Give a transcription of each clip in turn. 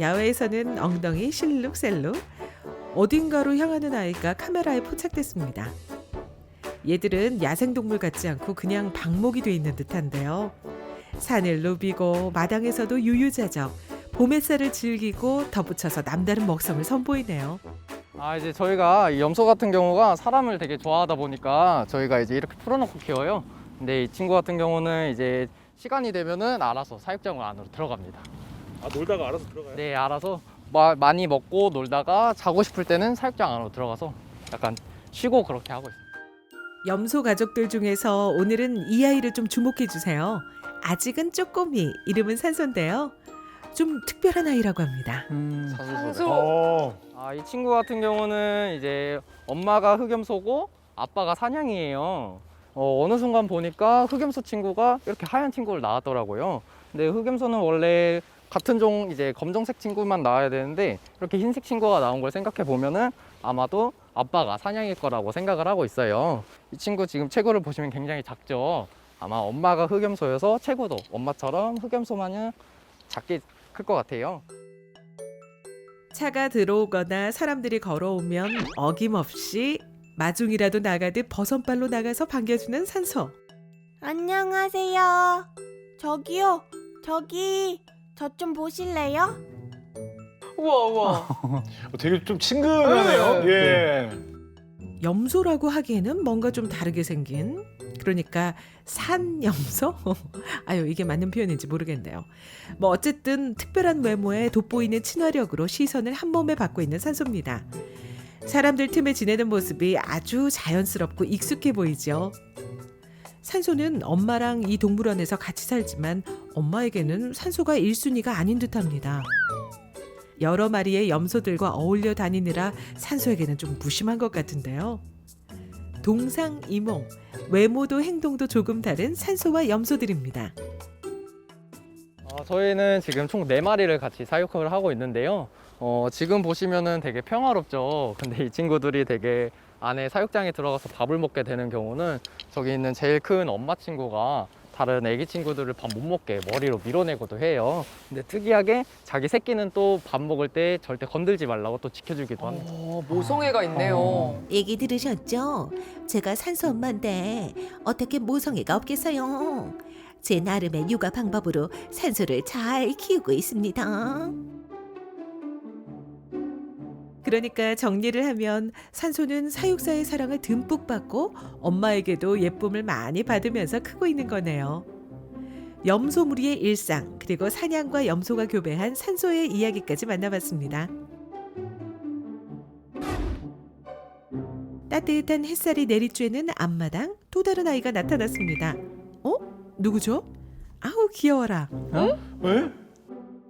야외에서는 엉덩이 실룩셀룩 어딘가로 향하는 아이가 카메라에 포착됐습니다. 얘들은 야생동물 같지 않고 그냥 방목이 돼 있는 듯한데요. 산을 누비고 마당에서도 유유자적 봄 햇살을 즐기고 덧붙여서 남다른 먹성을 선보이네요. 아 이제 저희가 이 염소 같은 경우가 사람을 되게 좋아하다 보니까 저희가 이제 이렇게 풀어놓고 키워요. 근데 이 친구 같은 경우는 이제 시간이 되면은 알아서 사육장 안으로 들어갑니다. 아 놀다가 알아서 들어가요? 네, 알아서 마, 많이 먹고 놀다가 자고 싶을 때는 사육장 안으로 들어가서 약간 쉬고 그렇게 하고 있어요. 염소 가족들 중에서 오늘은 이 아이를 좀 주목해 주세요. 아직은 쪼꼬미, 이름은 산소인데요. 좀 특별한 아이라고 합니다. 산소. 어. 아, 이 친구 같은 경우는 이제 엄마가 흑염소고 아빠가 사냥이에요. 어, 어느 순간 보니까 흑염소 친구가 이렇게 하얀 친구를 낳았더라고요. 근데 흑염소는 원래 같은 종 이제 검정색 친구만 낳아야 되는데 이렇게 흰색 친구가 나온 걸 생각해 보면은 아마도 아빠가 사냥일 거라고 생각을 하고 있어요. 이 친구 지금 체구를 보시면 굉장히 작죠. 아마 엄마가 흑염소여서 체구도 엄마처럼 흑염소마냥 작게 클 것 같아요. 차가 들어오거나 사람들이 걸어오면 어김없이 마중이라도 나가듯 버선발로 나가서 반겨주는 산소. 안녕하세요. 저기요, 저기 저 좀 보실래요? 우와 우와. 어, 되게 좀 친근하네요. 네. 예. 염소라고 하기에는 뭔가 좀 다르게 생긴 그러니까 산염소? 아유 이게 맞는 표현인지 모르겠네요. 뭐 어쨌든 특별한 외모에 돋보이는 친화력으로 시선을 한 몸에 받고 있는 산소입니다. 사람들 틈에 지내는 모습이 아주 자연스럽고 익숙해 보이죠. 산소는 엄마랑 이 동물원에서 같이 살지만 엄마에게는 산소가 1순위가 아닌 듯합니다. 여러 마리의 염소들과 어울려 다니느라 산소에게는 좀 무심한 것 같은데요. 동상이몽, 외모도 행동도 조금 다른 산소와 염소들입니다. 어, 저희는 지금 총 네마리를 같이 사육을 하고 있는데요. 어, 지금 보시면은 되게 평화롭죠. 근데 이 친구들이 되게 안에 사육장에 들어가서 밥을 먹게 되는 경우는 저기 있는 제일 큰 엄마 친구가 다른 애기 친구들을 밥 못 먹게 머리로 밀어내고도 해요. 근데 특이하게 자기 새끼는 또 밥 먹을 때 절대 건들지 말라고 또 지켜주기도 합니다. 어, 모성애가 있네요. 얘기 들으셨죠? 제가 산소 엄마인데 어떻게 모성애가 없겠어요? 제 나름의 육아 방법으로 산소를 잘 키우고 있습니다. 그러니까 정리를 하면 산소는 사육사의 사랑을 듬뿍 받고 엄마에게도 예쁨을 많이 받으면서 크고 있는 거네요. 염소 무리의 일상 그리고 사냥과 염소가 교배한 산소의 이야기까지 만나봤습니다. 따뜻한 햇살이 내리쬐는 앞마당 또 다른 아이가 나타났습니다. 어? 누구죠? 아우 귀여워라. 왜?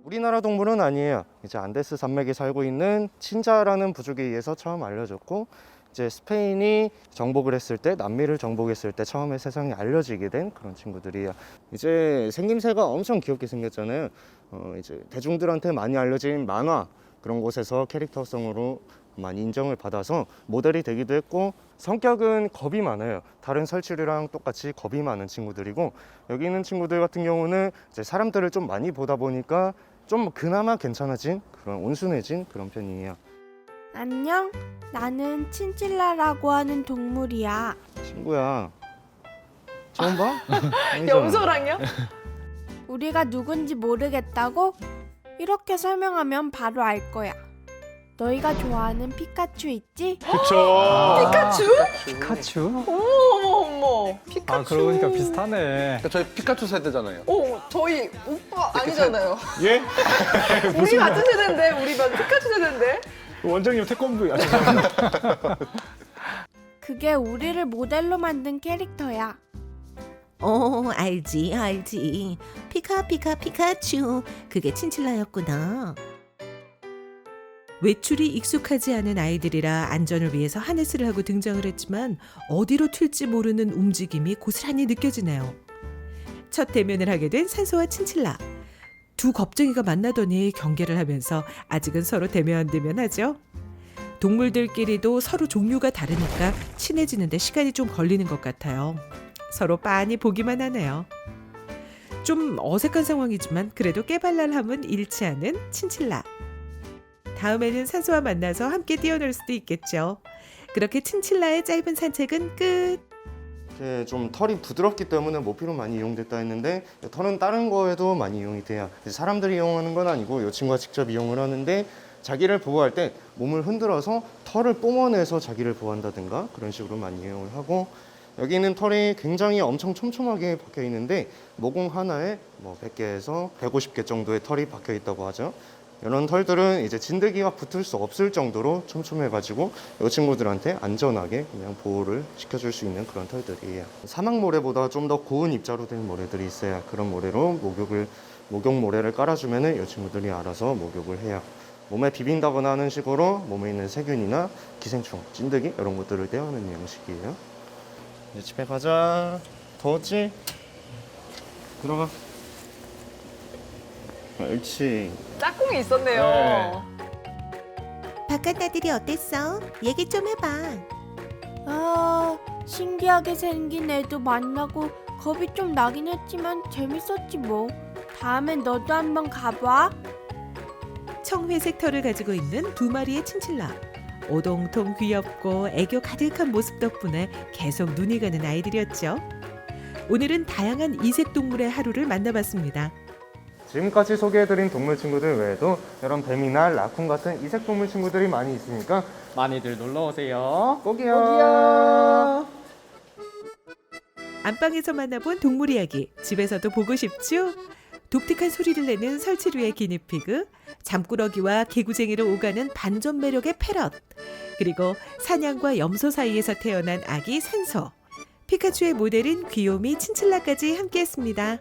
우리나라 동물은 아니에요. 이제 안데스 산맥에 살고 있는 친자라는 부족에 의해서 처음 알려졌고 이제 스페인이 정복을 했을 때 남미를 정복했을 때 처음에 세상에 알려지게 된 그런 친구들이에요. 이제 생김새가 엄청 귀엽게 생겼잖아요. 어, 이제 대중들한테 많이 알려진 만화 그런 곳에서 캐릭터성으로 많이 인정을 받아서 모델이 되기도 했고 성격은 겁이 많아요. 다른 설치류랑 똑같이 겁이 많은 친구들이고 여기 있는 친구들 같은 경우는 이제 사람들을 좀 많이 보다 보니까 좀 그나마 괜찮아진 그런 온순해진 그런 편이에요. 안녕. 나는 친칠라라고 하는 동물이야. 친구야. 처음 봐? 아니잖아. 염소랑요? 우리가 누군지 모르겠다고? 이렇게 설명하면 바로 알 거야. 너희가 좋아하는 피카츄 있지? 그쵸. 피카츄? 피카츄? 어머 어머 어머. 피카츄. 아 그러니까 비슷하네. 그러니까 저희 피카츄 세대잖아요. 어 저희 오빠 아니잖아요. 예? 우리 같은 세대인데 우리 반 피카츄 세대인데. 원장님 태권브 아 죄송합니다. 그게 우리를 모델로 만든 캐릭터야. 어 알지 알지. 피카 피카 피카츄. 그게 친칠라였구나. 외출이 익숙하지 않은 아이들이라 안전을 위해서 하네스를 하고 등장을 했지만 어디로 튈지 모르는 움직임이 고스란히 느껴지네요. 첫 대면을 하게 된 산소와 친칠라. 두 겁쟁이가 만나더니 경계를 하면서 아직은 서로 대면 안 되면 하죠. 동물들끼리도 서로 종류가 다르니까 친해지는데 시간이 좀 걸리는 것 같아요. 서로 빤히 보기만 하네요. 좀 어색한 상황이지만 그래도 깨발랄함은 잃지 않은 친칠라. 다음에는 산소와 만나서 함께 뛰어놀 수도 있겠죠. 그렇게 친칠라의 짧은 산책은 끝. 이렇게 좀 털이 부드럽기 때문에 모피로 많이 이용됐다 했는데 털은 다른 거에도 많이 이용이 돼요. 사람들이 이용하는 건 아니고 이 친구가 직접 이용을 하는데 자기를 보호할 때 몸을 흔들어서 털을 뿜어내서 자기를 보호한다든가 그런 식으로 많이 이용을 하고 여기 있는 털이 굉장히 엄청 촘촘하게 박혀 있는데 모공 하나에 뭐 100개에서 150개 정도의 털이 박혀 있다고 하죠. 이런 털들은 이제 진드기가 붙을 수 없을 정도로 촘촘해가지고 이 친구들한테 안전하게 그냥 보호를 시켜줄 수 있는 그런 털들이에요. 사막 모래보다 좀 더 고운 입자로 된 모래들이 있어요. 그런 모래로 목욕을 목욕 모래를 깔아주면은 이 친구들이 알아서 목욕을 해요. 몸에 비빈다거나 하는 식으로 몸에 있는 세균이나 기생충, 찐득이 이런 것들을 떼어내는 양식이에요. 이제 집에 가자. 더웠지? 들어가. 옳지. 짝꿍이 있었네요. 네. 바깥 나들이 어땠어? 얘기 좀 해봐. 아, 신기하게 생긴 애도 만나고 겁이 좀 나긴 했지만 재밌었지 뭐. 다음엔 너도 한번 가봐. 청회색 털을 가지고 있는 두 마리의 친칠라. 오동통 귀엽고 애교 가득한 모습 덕분에 계속 눈이 가는 아이들이었죠. 오늘은 다양한 이색 동물의 하루를 만나봤습니다. 지금까지 소개해드린 동물 친구들 외에도 이런 뱀이나 라쿤 같은 이색 동물 친구들이 많이 있으니까 많이들 놀러 오세요. 꼭이요. 안방에서 만나본 동물 이야기 집에서도 보고 싶죠? 독특한 소리를 내는 설치류의 기니피그, 잠꾸러기와 개구쟁이를 오가는 반전 매력의 패럿, 그리고 사냥과 염소 사이에서 태어난 아기 산소, 피카츄의 모델인 귀요미 친칠라까지 함께했습니다.